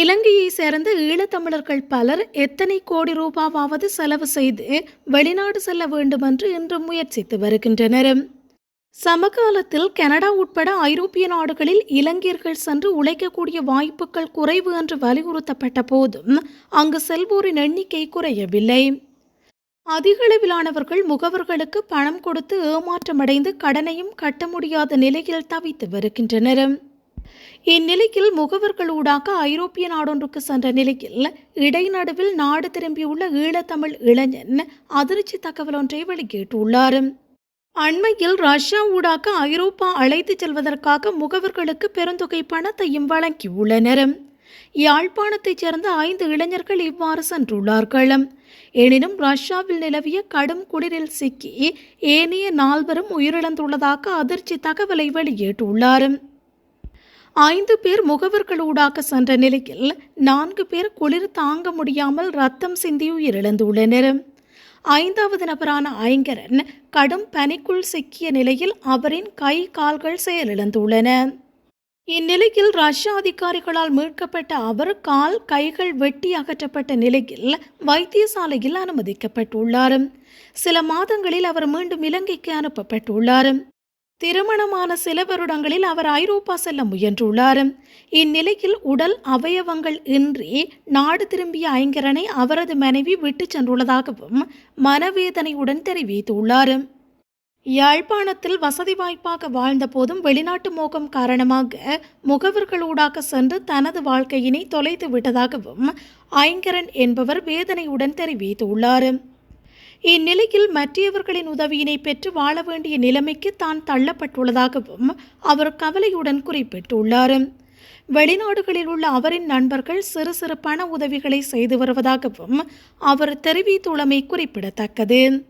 இலங்கையை சேர்ந்த ஈழத்தமிழர்கள் பலர் எத்தனை கோடி ரூபாவாவது செலவு செய்து வெளிநாடு செல்ல வேண்டுமென்று இன்று முயற்சித்து வருகின்றனர். சமகாலத்தில் கனடா உட்பட ஐரோப்பிய நாடுகளில் இலங்கையர்கள் சென்று உழைக்கக்கூடிய வாய்ப்புகள் குறைவு என்று வலியுறுத்தப்பட்ட போதும் அங்கு செல்வோரின் எண்ணிக்கை குறையவில்லை. அதிகளவிலானவர்கள் முகவர்களுக்கு பணம் கொடுத்து ஏமாற்றமடைந்து கடனையும் கட்ட முடியாத நிலையில் தவித்து வருகின்றனர். இந்நிலையில் முகவர்களூடாக ஐரோப்பிய நாடொன்றுக்கு சென்ற நிலையில் இடைநடுவில் நாடு திரும்பியுள்ள ஈழத்தமிழ் இளைஞன் அதிர்ச்சி தகவல் ஒன்றை வெளியிட்டுள்ளார். அண்மையில் ரஷ்யா ஊடாக ஐரோப்பா அழைத்துச் செல்வதற்காக முகவர்களுக்கு பெருந்தொகை பணத்தையும் வழங்கியுள்ளனர். யாழ்ப்பாணத்தைச் சேர்ந்த ஐந்து இளைஞர்கள் இவ்வாறு சென்றுள்ளார்கள். எனினும் ரஷ்யாவில் நிலவிய கடும் குளிரில் சிக்கி ஏனைய நால்வரும் உயிரிழந்துள்ளதாக அதிர்ச்சி தகவலை வெளியிட்டுள்ளார். ஐந்து பேர் முகவர்களூடாக சென்ற நிலையில் நான்கு பேர் குளிர் தாங்க முடியாமல் ரத்தம் சிந்தி உயிரிழந்துள்ளனர். ஐந்தாவது நபரான ஐங்கரன் கடும் பனிக்குள் சிக்கிய நிலையில் அவரின் கை கால்கள் செயலிழந்துள்ளன. இந்நிலையில் ரஷ்ய அதிகாரிகளால் மீட்கப்பட்ட அவர் கால் கைகள் வெட்டி அகற்றப்பட்ட நிலையில் வைத்தியசாலையில் அனுமதிக்கப்பட்டுள்ளார். சில மாதங்களில் அவர் மீண்டும் இலங்கைக்கு அனுப்பப்பட்டுள்ளார். திருமணமான சில வருடங்களில் அவர் ஐரோப்பா செல்ல முயன்றுள்ளார். இந்நிலையில் உடல் அவயவங்கள் இன்றி நாடு திரும்பிய ஐங்கரனை அவரது மனைவி விட்டுச் சென்றுள்ளதாகவும் மனவேதனையுடன் தெரிவித்துள்ளார். யாழ்ப்பாணத்தில் வசதி வாய்ப்பாக வாழ்ந்த போதும் வெளிநாட்டு மோகம் காரணமாக முகவர்களூடாக சென்று தனது வாழ்க்கையினை தொலைத்து விட்டதாகவும் ஐங்கரன் என்பவர் வேதனையுடன் தெரிவித்துள்ளார். இந்நிலையில் மற்றவர்களின் உதவியினை பெற்று வாழ வேண்டிய நிலைமைக்கு தான் தள்ளப்பட்டுள்ளதாகவும் அவர் கவலையுடன் குறிப்பிட்டுள்ளார். வெளிநாடுகளில் உள்ள அவரின் நண்பர்கள் சிறு சிறு பண உதவிகளை செய்து வருவதாகவும் அவர் தெரிவித்துள்ளமை குறிப்பிடத்தக்கது.